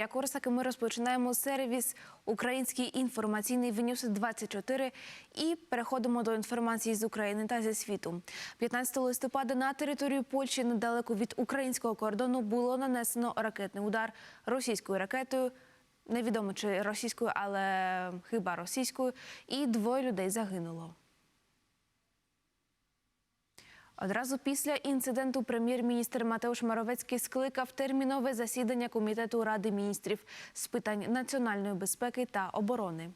Я Корсаки, ми розпочинаємо сервіс Український інформаційний Венюс 24 і переходимо до інформації з України та зі світу. 15 листопада на територію Польщі недалеко від українського кордону було нанесено ракетний удар російською ракетою. Невідомо чи російською, але хіба російською, і двоє людей загинуло. Одразу після інциденту прем'єр-міністр Матеуш Моровецький скликав термінове засідання комітету Ради міністрів з питань національної безпеки та оборони.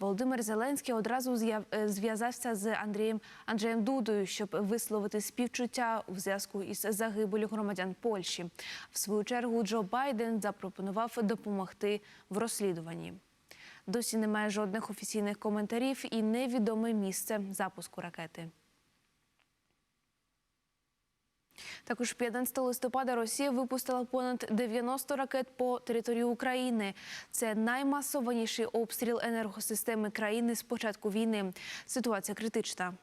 Володимир Зеленський одразу е, зв'язався з Андрієм Анджеєм Дудою, щоб висловити співчуття у зв'язку із загибелю громадян Польщі. В свою чергу Джо Байден запропонував допомогти в розслідуванні. Досі немає жодних офіційних коментарів і невідоме місце запуску ракети. Також 15 листопада Росія випустила понад 90 ракет по території України. Це наймасованіший обстріл енергосистеми країни з початку війни. Ситуація критична.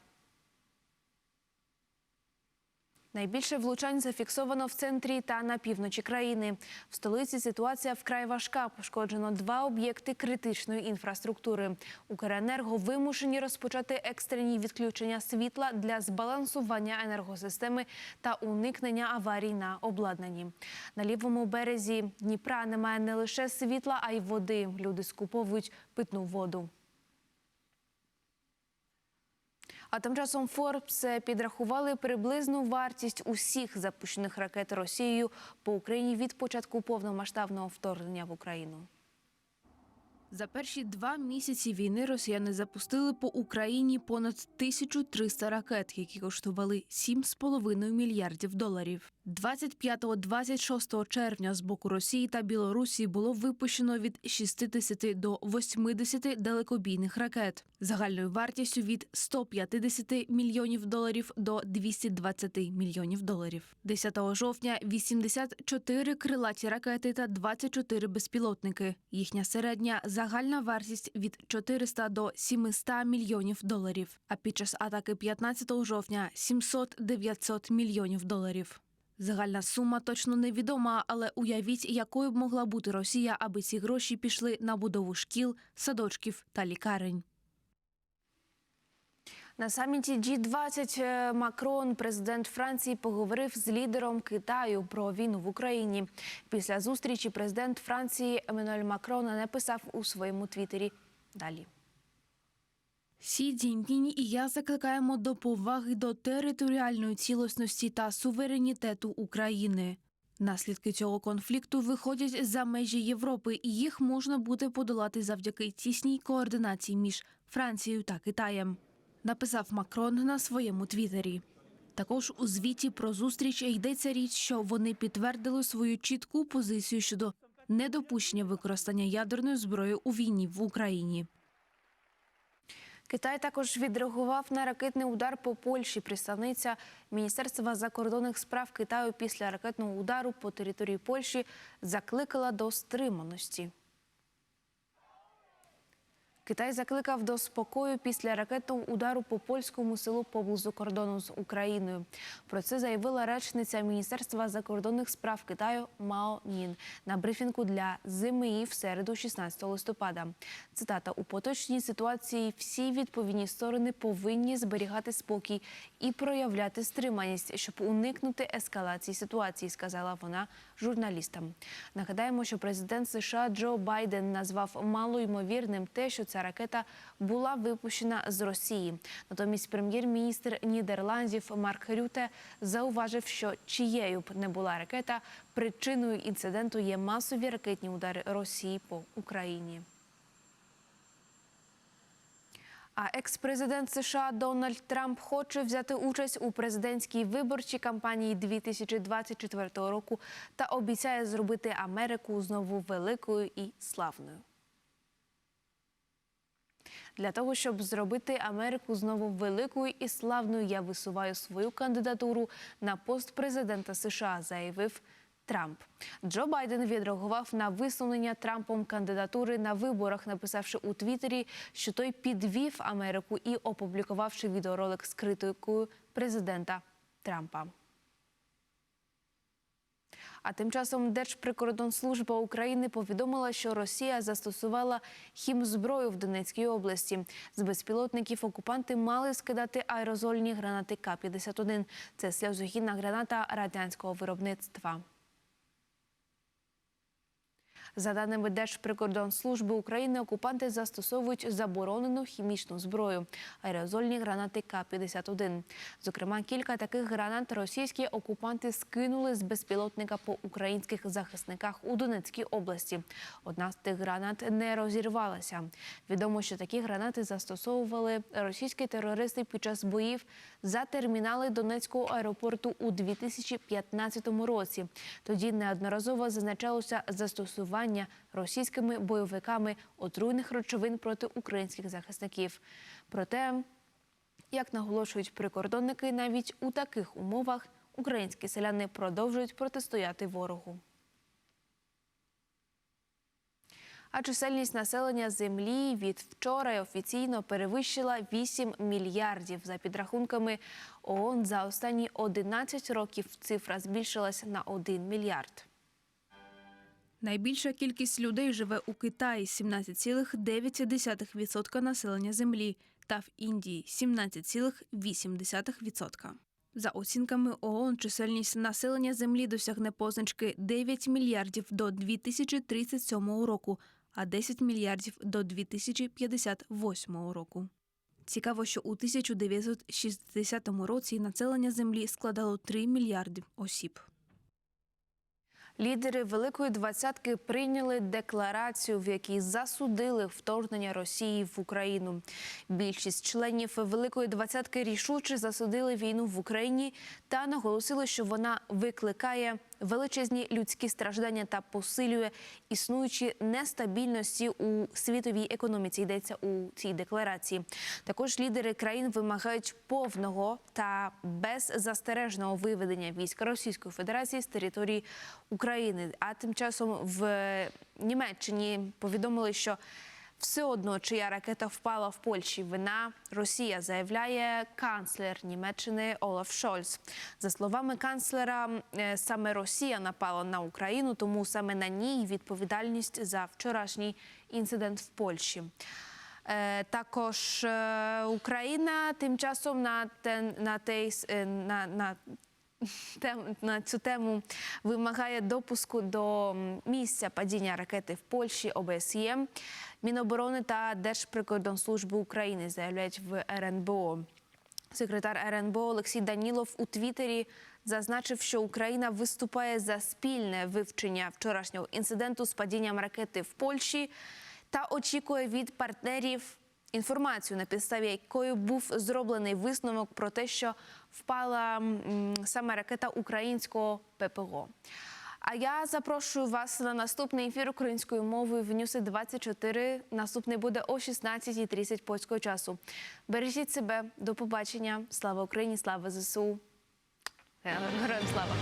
Найбільше влучань зафіксовано в центрі та на півночі країни. В столиці ситуація вкрай важка. Пошкоджено два об'єкти критичної інфраструктури. Укренерго вимушені розпочати екстрені відключення світла для збалансування енергосистеми та уникнення аварій на обладнанні. На лівому березі Дніпра немає не лише світла, а й води. Люди скуповують питну воду. А тим часом Форбс підрахували приблизну вартість усіх запущених ракет Росією по Україні від початку повномасштабного вторгнення в Україну. За перші два місяці війни росіяни запустили по Україні понад 1300 ракет, які коштували 7,5 мільярдів доларів. 25-26 червня з боку Росії та Білорусі було випущено від 60 до 80 далекобійних ракет загальною вартістю від 150 мільйонів доларів до 220 мільйонів доларів. 10 жовтня 84 крилаті ракети та 24 безпілотники. Їхня середня загальна вартість від 400 до 700 мільйонів доларів. А під час атаки 15 жовтня 700-900 мільйонів доларів. Загальна сума точно невідома, але уявіть, якою б могла бути Росія, аби ці гроші пішли на будову шкіл, садочків та лікарень. На саміті G20 е, Макрон, президент Франції, поговорив з лідером Китаю про війну в Україні. Після зустрічі президент Франції Еммануель Макрон написав у своєму твіттері далі. Сі Цзіньпінь і я закликаємо до поваги до територіальної цілісності та суверенітету України. Наслідки цього конфлікту виходять за межі Європи, і їх можна буде подолати завдяки тісній координації між Францією та Китаєм. Написав Макрон на своєму твіттері. Також у звіті про зустріч йдеться річ, що вони підтвердили свою чітку позицію щодо недопущення використання ядерної зброї у війні в Україні. Китай також відреагував на ракетний удар по Польщі. Представниця Міністерства закордонних справ Китаю після ракетного удару по території Польщі закликала до стриманості. Китай закликав до спокою після ракетного удару по польському селу поблизу кордону з Україною. Про це заявила речниця Міністерства закордонних справ Китаю Мао Нін на брифінгу для ЗМІ в середу, 16 листопада. Цитата у поточній ситуації всі відповідні сторони повинні зберігати спокій і проявляти стриманість, щоб уникнути ескалації ситуації, сказала вона журналістам. Нагадаємо, що президент США Джо Байден назвав малоймовірним те, що ця ракета була випущена з Росії. Натомість прем'єр-міністр Нідерландів Марк Рюте зауважив, що чиєю б не була ракета, причиною інциденту є масові ракетні удари Росії по Україні. А екс-президент США Дональд Трамп хоче взяти участь у президентській виборчій кампанії 2024 року та обіцяє зробити Америку знову великою і славною. Для того, щоб зробити Америку знову великою і славною, я висуваю свою кандидатуру на пост президента США, заявив Трамп. Джо Байден відреагував на висунення Трампом кандидатури на виборах, написавши у Твіттері, що той підвів Америку і опублікувавши відеоролик з критикою президента Трампа. А тим часом Держприкордонслужба України повідомила, що Росія застосувала хімзброю в Донецькій області. З безпілотників окупанти мали скидати аерозольні гранати К-51. Це сльозогінна граната радянського виробництва. За даними Держприкордонслужби України, окупанти застосовують заборонену хімічну зброю аерозольні гранати К-51. Зокрема, кілька таких гранат російські окупанти скинули з безпілотника по українських захисниках у Донецькій області. Одна з тих гранат не розірвалася. Відомо, що такі гранати застосовували російські терористи під час боїв за термінали Донецького аеропорту у 2015 році. Тоді неодноразово зазначалося застосування російськими бойовиками отруйних речовин проти українських захисників. Проте, як наголошують прикордонники, навіть у таких умовах українські селяни продовжують протистояти ворогу. А чисельність населення землі від вчора офіційно перевищила 8 мільярдів. За підрахунками ООН за останні 11 років цифра збільшилась на 1 мільярд. Найбільша кількість людей живе у Китаї 17,9% населення землі та в Індії 17,8%. За оцінками ООН, чисельність населення землі досягне позначки 9 мільярдів до 2037 року, а 10 мільярдів до 2058 року. Цікаво, що у 1960 році населення землі складало 3 мільярди осіб. Лідери Великої двадцятки прийняли декларацію, в якій засудили вторгнення Росії в Україну. Більшість членів Великої двадцятки рішуче засудили війну в Україні та наголосили, що вона викликає величезні людські страждання та посилює існуючі нестабільності у світовій економіці. Йдеться у цій декларації. Також лідери країн вимагають повного та беззастережного виведення військ Російської Федерації з території України. А тим часом в Німеччині повідомили, що все одно, чия ракета впала в Польщі, вина Росія, заявляє канцлер Німеччини Олаф Шольц. За словами канцлера, е, саме Росія напала на Україну, тому саме на ній відповідальність за вчорашній інцидент в Польщі. Е, Також е, Україна тим часом на на на, на тем- на цю тему вимагає допуску до місця падіння ракети в Польщі ОБСЄ. Міноборони та Держприкордонслужби України заявляють в РНБО. Секретар РНБО Олексій Данілов у Твіттері зазначив, що Україна виступає за спільне вивчення вчорашнього інциденту з падінням ракети в Польщі та очікує від партнерів інформацію, на підставі якої був зроблений висновок про те, що впала саме ракета українського ППО. А я запрошую вас на наступний ефір українською мовою в Ньюси 24. Наступний буде о 16.30 польського часу. Бережіть себе, до побачення. Слава Україні, слава ЗСУ. Героям слава!